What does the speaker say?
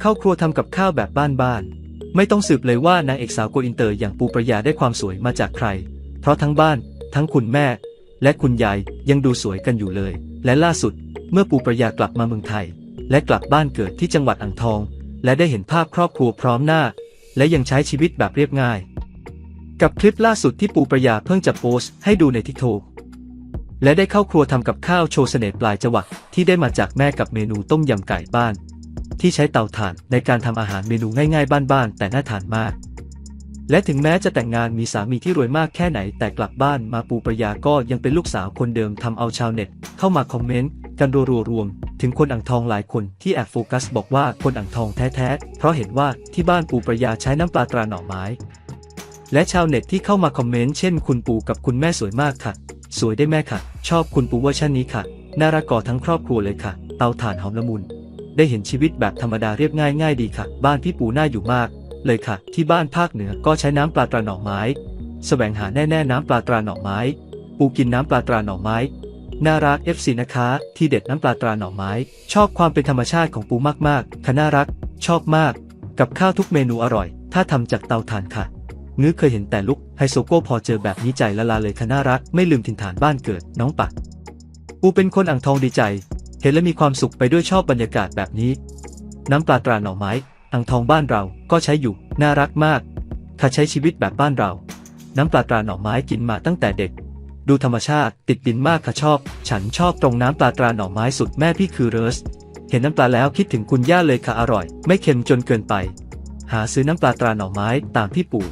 เข้าครัวทำกับข้าวแบบบ้านๆ ไม่ต้องสืบเลยว่านางเอกสาวโกอินเตอร์อย่างปูประยาได้ความสวยมาจากใคร เพราะทั้งบ้าน ทั้งคุณแม่ และคุณยายยังดูสวยกันอยู่เลย และล่าสุด เมื่อปูประยากลับมาเมืองไทย และกลับบ้านเกิดที่จังหวัดอ่างทอง และได้เห็นภาพครอบครัวพร้อมหน้า และยังใช้ชีวิตแบบเรียบง่าย กับคลิปล่าสุดที่ปูประยาเพิ่งจะโพสต์ให้ดูในทิกโตกและได้เข้าครัวทำกับข้าวโชว์เสน่ห์ปลายจังหวักที่ได้มาจากแม่กับเมนูต้มยำไก่บ้าน ที่ใช้เตาถ่านในการทำอาหารเมนูง่ายๆ บ้านๆแต่น่าทานมาก และถึงแม้จะแต่งงานมีสามีที่รวยมากแค่ไหนแต่กลับบ้านมาปูประยาก็ยังเป็นลูกสาวคนเดิมทำเอาชาวเน็ต เข้ามาคอมเมนต์กันรัวๆรวม ถึงคนอ่างทองหลายคนที่แอบโฟกัสบอกว่าคนอ่างทองแท้ๆเพราะเห็นว่าที่บ้านปูประยาใช้น้ำปลาตราหน่อไม้ และชาวเน็ตที่เข้ามาคอมเมนต์เช่น คุณปูกับคุณแม่สวยมากค่ะ สวยได้แม่ค่ะ ชอบคุณปูเวอร์ชันนี้ค่ะน่ารักก่อทั้งครอบครัวเลยค่ะ เตาถ่านหอมละมุน ได้เห็นชีวิตแบบธรรมดาเรียบง่ายง่ายดีค่ะ บ้านพี่ปูน่าอยู่มาก เลยค่ะ ที่บ้านภาคเหนือก็ใช้น้ำปลาตราหน่อไม้แสวงหาแน่ๆน้ำปลาตราหน่อไม้ ปูกินน้ำปลาตราหน่อไม้น่ารัก FC นะคะ ที่เด็ดน้ำปลาตราหน่อไม้ ชอบความเป็นธรรมชาติของปูมากๆค่ะน่ารัก ชอบมาก กับข้าวทุกเมนูอร่อย ถ้าทำจากเตาถ่านค่ะงื้อเคยเห็นแต่ลุกไฮโซโก้พอเจอแบบนี้ใจละลายเลยค่ะน่ารัก ไม่ลืมถิ่นฐานบ้านเกิดน้องปักปูเป็นคนอ่างทองดีใจ เห็นและมีความสุขไปด้วยชอบบรรยากาศแบบนี้ น้ำปลาตราหน่อไม้อ่างทองบ้านเราก็ใช้อยู่ น่ารักมากค่ะใช้ชีวิตแบบบ้านเรา น้ำปลาตราหน่อไม้กินมาตั้งแต่เด็ก ดูธรรมชาติติดดินมากค่ะชอบ ฉันชอบตรงน้ำปลาตราหน่อไม้สุดแม่พี่คือเรส เห็นน้ำปลาแล้วคิดถึงคุณย่าเลยค่ะอร่อย ไม่เค็มจนเกินไป หาซื้อน้ำปลาตราหน่อไม้ตามพี่ปู่